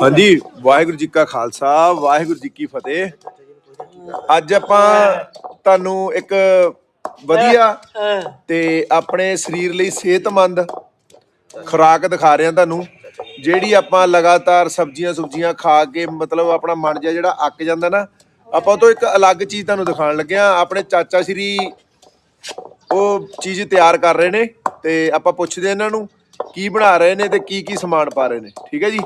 ਹਾਂਜੀ, ਵਾਹਿਗੁਰੂ ਜੀ ਕਾ ਖਾਲਸਾ, ਵਾਹਿਗੁਰੂ ਜੀ ਕੀ ਫਤਿਹ। ਅੱਜ ਆਪਾਂ ਤੁਹਾਨੂੰ ਇੱਕ ਵਧੀਆ ਤੇ ਆਪਣੇ ਸਰੀਰ ਲਈ ਸਿਹਤਮੰਦ ਖੁਰਾਕ ਦਿਖਾ ਰਹੇ ਹਾਂ ਤੁਹਾਨੂੰ, ਜਿਹੜੀ ਆਪਾਂ ਲਗਾਤਾਰ ਸਬਜ਼ੀਆਂ ਸੁਬਜ਼ੀਆਂ ਖਾ ਕੇ, ਮਤਲਬ ਆਪਣਾ ਮਨ ਜਿਹਾ ਜਿਹੜਾ ਅੱਕ ਜਾਂਦਾ ਨਾ, ਆਪਾਂ ਉਹ ਤੋਂ ਇੱਕ ਅਲੱਗ ਚੀਜ਼ ਤੁਹਾਨੂੰ ਦਿਖਾਉਣ ਲੱਗੇ ਹਾਂ। ਆਪਣੇ ਚਾਚਾ ਸ਼੍ਰੀ ਉਹ ਚੀਜ਼ ਤਿਆਰ ਕਰ ਰਹੇ ਨੇ ਤੇ ਆਪਾਂ ਪੁੱਛਦੇ ਹਾਂ ਇਹਨਾਂ ਨੂੰ, ਕੀ ਬਣਾ ਰਹੇ ਨੇ ਤੇ ਕੀ ਕੀ ਸਮਾਨ ਪਾ ਰਹੇ ਨੇ। ਠੀਕ ਹੈ ਜੀ?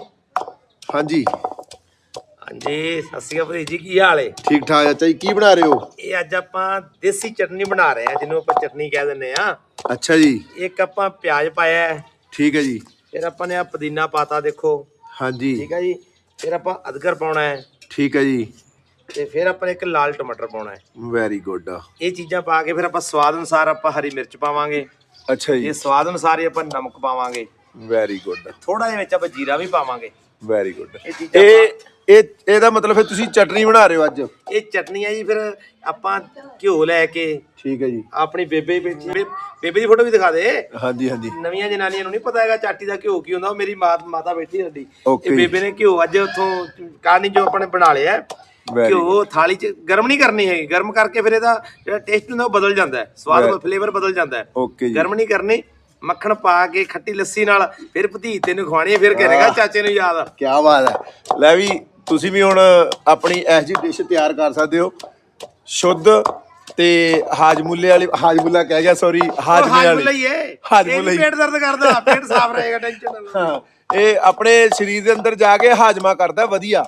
ਹਾਂਜੀ। ਹਾਂਜੀ ਸਤਿ ਸ਼੍ਰੀ ਅਕਾਲ ਭਤੀਜੀ ਕੀ ਹਾਲ ਏ? ਠੀਕ ਠਾਕ ਚਾਚਾ ਜੀ ਕੀ ਬਣਾ ਰਹੇ ਹੋ? ਇਹ ਅੱਜ ਆਪਾਂ ਦੇਸੀ ਚਟਨੀ ਬਣਾ ਰਹੇ ਆ ਜਿਹਨੂੰ ਆਪਾਂ ਚਟਨੀ ਕਹਿ ਦਿੰਦੇ ਆ। ਅੱਛਾ ਜੀ। ਇੱਕ ਆਪਾਂ ਪਿਆਜ਼ ਪਾਇਆ ਹੈ, ਠੀਕ ਹੈ ਜੀ। ਫਿਰ ਆਪਾਂ ਨੇ ਆ ਪੁਦੀਨਾ ਪਾਤਾ ਦੇਖੋ। ਹਾਂਜੀ। ਠੀਕ ਹੈ ਜੀ। ਫਿਰ ਆਪਾਂ ਅਦਰਕ ਪਾਉਣਾ ਹੈ। ਠੀਕ ਹੈ ਜੀ। ਤੇ ਫਿਰ ਆਪਾਂ ਨੇ ਇੱਕ ਲਾਲ ਟਮਾਟਰ ਪਾਉਣਾ ਹੈ। ਵੈਰੀ ਗੁੱਡ ਇਹ ਚੀਜ਼ਾਂ ਪਾ ਕੇ ਫਿਰ ਆਪਾਂ ਸਵਾਦ ਅਨੁਸਾਰ ਆਪਾਂ ਹਰੀ ਮਿਰਚ ਪਾਵਾਂਗੇ। ਅੱਛਾ ਜੀ। ਇਹ ਸਵਾਦ ਅਨੁਸਾਰ ਹੀ ਆਪਾਂ ਨਮਕ ਪਾਵਾਂਗੇ। Very good. ਥੋੜਾ ਜਿਹਾ ਵਿੱਚ ਆਪਾਂ ਜੀਰਾ ਵੀ ਪਾਵਾਂਗੇ। ਵੈਰੀ ਗੁੱਡ ਇਹ ਚੀਜ਼ਾਂ ਇਹ ਇਹ ਇਹਦਾ ਮਤਲਬ ਫਿਰ ਤੁਸੀਂ ਚਟਨੀ ਬਣਾ ਰਹੇ ਹੋ ਅੱਜ? ਇਹ ਚਟਨੀ ਹੈ ਜੀ ਫਿਰ ਆਪਾਂ ਘਿਓ ਲੈ ਕੇ ਠੀਕ ਹੈ ਜੀ। ਆਪਣੀ ਬੇਬੇ ਵਿੱਚ ਬੇਬੇ ਦੀ ਫੋਟੋ ਵੀ ਦਿਖਾ ਦੇ। ਹਾਂਜੀ ਹਾਂਜੀ। ਨਵੀਆਂ ਜਨਾਨੀਆਂ ਨੂੰ ਨਹੀਂ ਪਤਾ ਹੈਗਾ ਚਾਟੀ ਦਾ ਘਿਓ ਕੀ ਹੁੰਦਾ ਉਹ ਮੇਰੀ ਮਾਤ ਮਾਤਾ ਬੈਠੀ ਸਾਡੀ। Okay. ਇਹ ਬੇਬੇ ਨੇ ਘਿਓ ਅੱਜ ਉੱਥੋਂ ਕਾਣੀ ਜੋ ਆਪਣੇ ਬਣਾ ਲਿਆ ਹੈ। Very ਘਿਓ ਥਾਲੀ 'ਚ ਗਰਮ ਨਹੀਂ ਕਰਨੀ ਹੈਗੀ। ਗਰਮ ਕਰਕੇ ਫਿਰ ਇਹਦਾ ਜਿਹੜਾ ਟੇਸਟ ਹੁੰਦਾ ਉਹ ਬਦਲ ਜਾਂਦਾ ਹੈ। ਸਵਾਦ ਫਲੇਵਰ ਬਦਲ ਜਾਂਦਾ ਹੈ। ਓਕੇ ਜੀ। ਗਰਮ ਨਹੀਂ ਕਰਨੀ ਮੱਖਣ ਪਾ ਕੇ ਖੱਟੀ ਲੱਸੀ ਨਾਲ ਫਿਰ ਭਤੀਜੇ ਨੂੰ ਖਵਾਣੀ ਫਿਰ ਕਰੇਗਾ ਚਾਚੇ ਨੂੰ ਯਾਦ। ਕੀ ਬਾਤ ਹੈ। ਲੈ ਵੀ ਤੁਸੀਂ ਵੀ ਹੁਣ ਆਪਣੀ ਇਹ ਜੀ ਡਿਸ਼ ਤਿਆਰ ਕਰ ਸਕਦੇ ਹੋ। ਸ਼ੁੱਧ ਤੇ ਹਾਜਮੁੱਲੇ ਵਾਲੀ ਹਾਜਮੁੱਲਾ ਕਹਿ ਗਿਆ ਸੌਰੀ ਹਾਜਮੇ ਹਾਜਮੁੱਲਾ ਵਾਲੀ ਹਾਜਮੁੱਲਾ ਹੀ। ਪੇਟ ਦਰਦ ਕਰਦਾ ਪੇਟ ਸਾਫ਼ ਰਹੇਗਾ ਟੈਨਸ਼ਨ ਨਾ ਲਓ। ਇਹ ਆਪਣੇ ਸਰੀਰ ਦੇ ਅੰਦਰ ਜਾ ਕੇ ਹਾਜਮਾ ਕਰਦਾ ਵਧੀਆ।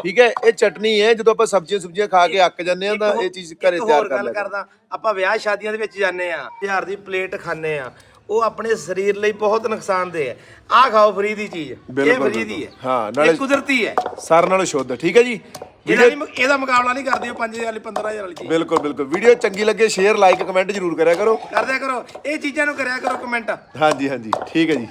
ਠੀਕ ਹੈ ਇਹ ਚਟਨੀ ਹੈ ਜਦੋਂ ਆਪਾਂ ਸਬਜ਼ੀਆਂ ਸੁਬਜ਼ੀਆਂ ਖਾ ਕੇ ਅੱਕ ਜਾਂਦੇ ਆ ਤਾਂ ਇਹ ਚੀਜ਼ ਘਰੇ ਤਿਆਰ ਕਰ ਗੱਲ ਲੈ ਕਰਦਾ ਆਪਾਂ ਵਿਆਹ ਸ਼ਾਦੀਆਂ ਦੇ ਵਿੱਚ ਜਾਂਦੇ ਆ ਹਜ਼ਾਰ ਦੀ ਪਲੇਟ ਖਾਂਦੇ ਆ ਉਹ ਆਪਣੇ ਸਰੀਰ ਲਈ ਬਹੁਤ ਨੁਕਸਾਨਦੇ ਹੈ। ਆਹ ਖਾਓ ਫਰੀ ਦੀ ਚੀਜ਼। ਇਹ ਬਿਲਕੁਲ, ਫਰੀ ਦੀ ਹੈ। ਬਿਲਕੁਲ। ਹਾਂ, ਨਾਲੇ- ਇਹ ਕੁਦਰਤੀ ਹੈ। ਸਾਰ ਨਾਲੋਂ ਸ਼ੁੱਧ ਠੀਕ ਹੈ ਜੀ? ਇਹਦਾ ਨਹੀਂ ਇਹਦਾ ਮੁਕਾਬਲਾ ਨਹੀਂ ਕਰਦੀ ਉਹ 5000 ਵਾਲੀ 15000 ਵਾਲੀ ਚੀਜ਼। ਬਿਲਕੁਲ ਬਿਲਕੁਲ। ਵੀਡੀਓ ਚੰਗੀ ਲੱਗੇ ਸ਼ੇਅਰ ਲਾਈਕ ਕਮੈਂਟ ਜ਼ਰੂਰ ਕਰਿਆ ਕਰੋ। ਕਰਦਿਆ ਕਰੋ। ਇਹ ਚੀਜ਼ਾਂ ਨੂੰ ਕਰਿਆ ਕਰੋ ਕਮੈਂਟ। ਹਾਂਜੀ ਹਾਂਜੀ। ਠੀਕ ਹੈ ਜੀ।